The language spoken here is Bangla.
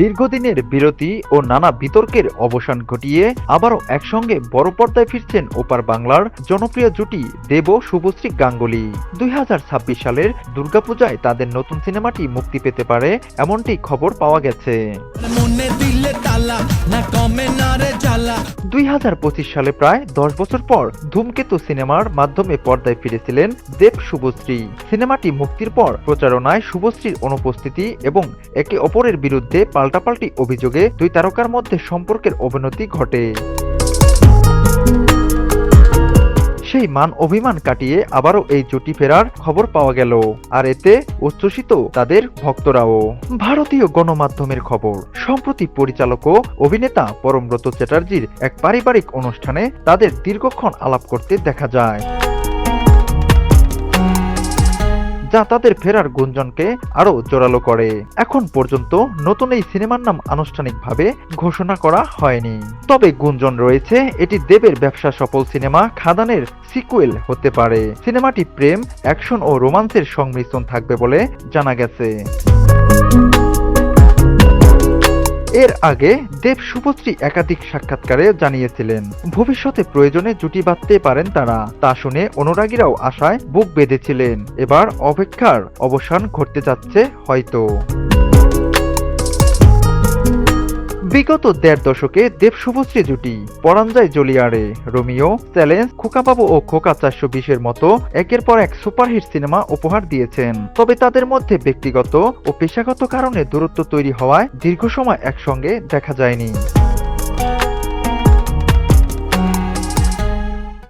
দীর্ঘদিনের বিরতি ও নানা বিতর্কের অবসান ঘটিয়ে আবারও একসঙ্গে বড় পর্দায় ফিরছেন ওপার বাংলার জনপ্রিয় জুটি দেব শুভশ্রী গাঙ্গুলি। দুই হাজার ছাব্বিশ সালের দুর্গাপূজায় তাদের নতুন সিনেমাটি মুক্তি পেতে পারে, এমনটি খবর পাওয়া গেছে। তালা না কমে না রে জ্বালা। দুই হাজার পঁচিশ সালে প্রায় দশ বছর পর ধূমকেতু সিনেমার মাধ্যমে পর্দায় ফিরেছিলেন দেব শুভশ্রী। সিনেমাটি মুক্তির পর প্রচারণায় শুভশ্রীর অনুপস্থিতি এবং একে অপরের বিরুদ্ধে পাল্টাপাল্টি অভিযোগে দুই তারকার মধ্যে সম্পর্কের অবনতি ঘটে। মান অভিমান কাটিয়ে আবারও এই জুটি ফেরার খবর পাওয়া গেল। আর এতে উচ্ছ্বসিত তাদের ভক্তরাও। ভারতীয় গণমাধ্যমের খবর, সম্প্রতি পরিচালক ও অভিনেতা পরমব্রত চ্যাটার্জির এক পারিবারিক অনুষ্ঠানে তাদের দীর্ঘক্ষণ আলাপ করতে দেখা যায়। যা তাদের ফেরার গুঞ্জনকে আরও জোরালো করে। এখন পর্যন্ত নতুন এই সিনেমার নাম আনুষ্ঠানিকভাবে ঘোষণা করা হয়নি। তবে গুঞ্জন রয়েছে, এটি দেবের ব্যবসা সফল সিনেমা খাদানের সিকুয়েল হতে পারে। সিনেমাটি প্রেম, অ্যাকশন ও রোমান্সের সংমিশ্রণ থাকবে বলে জানা গেছে। এর আগে দেব শুভশ্রী একাধিক সাক্ষাৎকারে জানিয়েছিলেন, ভবিষ্যতে প্রয়োজনে জুটি বাঁধতে পারেন তারা। তা শুনে অনুরাগীরাও আশায় বুক বেঁধেছিলেন। এবার অপেক্ষার অবসান ঘটতে যাচ্ছে হয়তো। বিগত দেড় দশকে দেব শুভশ্রী জুটি, পরাঞ্জয় জলিয়ারে, রোমিও চ্যালেঞ্জ খোকাবাবু ও খোকা চারশো বিশের মতো একের পর এক সুপারহিট সিনেমা উপহার দিয়েছেন। তবে তাদের মধ্যে ব্যক্তিগত ও পেশাগত কারণে দূরত্ব তৈরি হওয়ায় দীর্ঘ সময় একসঙ্গে দেখা যায়নি।